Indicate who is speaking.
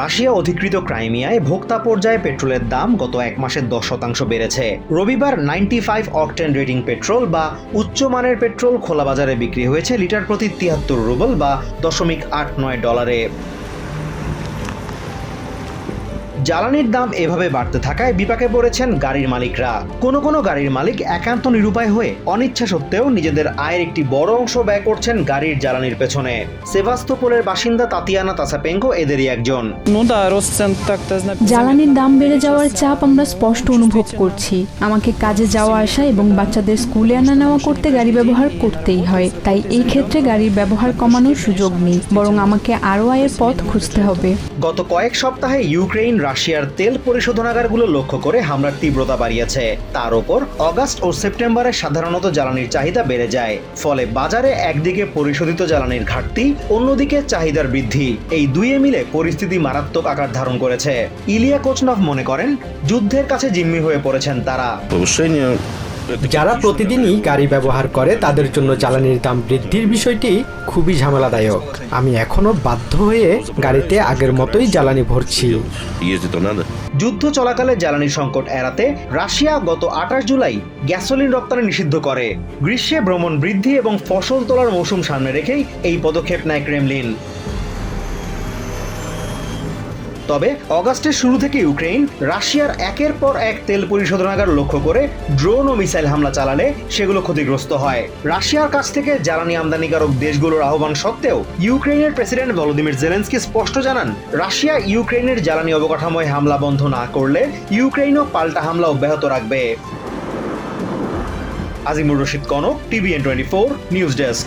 Speaker 1: Russia অধিকৃত ক্রাইমিয়ায় ভোক্তা পর্যায়ে পেট্রোলের দাম গত এক মাসে দশ শতাংশ বেড়েছে। রবিবার ninety five octane rating petrol বা উচ্চমানের পেট্রোল খোলা বাজারে বিক্রি হয়েছে লিটার প্রতি তিয়াত্তর রুবল বা দশমিক আট নয় ডলারে। জ্বালানির দাম এভাবে বাড়তে থাকায় বিপাকে পড়েছেন গাড়ির মালিকরা। কোনো কোনো গাড়ির মালিক একান্ত নিরুপায় হয়ে অনিচ্ছা সত্ত্বেও নিজেদের আয়ের একটি বড় অংশ ব্যয় করছেন গাড়ির জ্বালানির পেছনে। সেভাস্তোপোলের বাসিন্দা তাতিয়ানা তাসাপেঙ্গো এদেরই একজন।
Speaker 2: জ্বালানির দাম বেড়ে যাওয়ার চাপ আমরা স্পষ্ট অনুভব করছি। আমাকে কাজে যাওয়া আসা এবং বাচ্চাদের স্কুলে আনা নেওয়া করতে গাড়ি ব্যবহার করতেই হয়। তাই এই ক্ষেত্রে গাড়ির ব্যবহার কমানোর সুযোগ নেই বরং আমাকে আরও আয়ের পথ খুঁজতে হবে।
Speaker 1: গত কয়েক সপ্তাহে ইউক্রেন রাশিয়ার তেল পরিশোধনাগারগুলো লক্ষ্য করে হামলার তীব্রতা বাড়িয়েছে। তার উপর অগাস্ট ও সেপ্টেম্বরে সাধারণত জ্বালানির চাহিদা বেড়ে যায়। ফলে বাজারে একদিকে পরিশোধিত জ্বালানির ঘাটতি, অন্যদিকে চাহিদার বৃদ্ধি। এই দুইয়ে মিলে পরিস্থিতি মারাত্মক আকার ধারণ করেছে। ইলিয়া কোচনাভ মনে করেন, যুদ্ধের কাছে জিম্মি হয়ে পড়েছেন তারা।
Speaker 3: যারা প্রতিদিনই গাড়ি ব্যবহার করে, তাদের জন্য জ্বালানির দাম বৃদ্ধির বিষয়টি খুবই ঝামেলাদায়ক। আমি এখনও বাধ্য হয়ে গাড়িতে আগের মতোই জ্বালানি ভরছি।
Speaker 1: যুদ্ধ চলাকালে জ্বালানি সংকট এড়াতে রাশিয়া গত আঠাশ জুলাই গ্যাসোলিন রপ্তানি নিষিদ্ধ করে। গ্রীষ্মে ভ্রমণ বৃদ্ধি এবং ফসল তোলার মৌসুম সামনে রেখেই এই পদক্ষেপ নেয় ক্রেমলিন। তবে অগাস্টের শুরু থেকে ইউক্রেন রাশিয়ার একের পর এক তেল পরিশোধনাগার লক্ষ্য করে ড্রোন ও মিসাইল হামলা চালালে সেগুলো ক্ষতিগ্রস্ত হয়। রাশিয়ার কাছ থেকে জ্বালানি আমদানিকারক দেশগুলোর আহ্বান সত্ত্বেও ইউক্রেনের প্রেসিডেন্ট ভলোদিমির জেলেন্সকি স্পষ্ট জানান, রাশিয়া ইউক্রেনের জ্বালানি অবকাঠামোয় হামলা বন্ধ না করলে ইউক্রেনও পাল্টা হামলা অব্যাহত রাখবে। Azimur Rashid Kanak, TVN twenty four, news desk.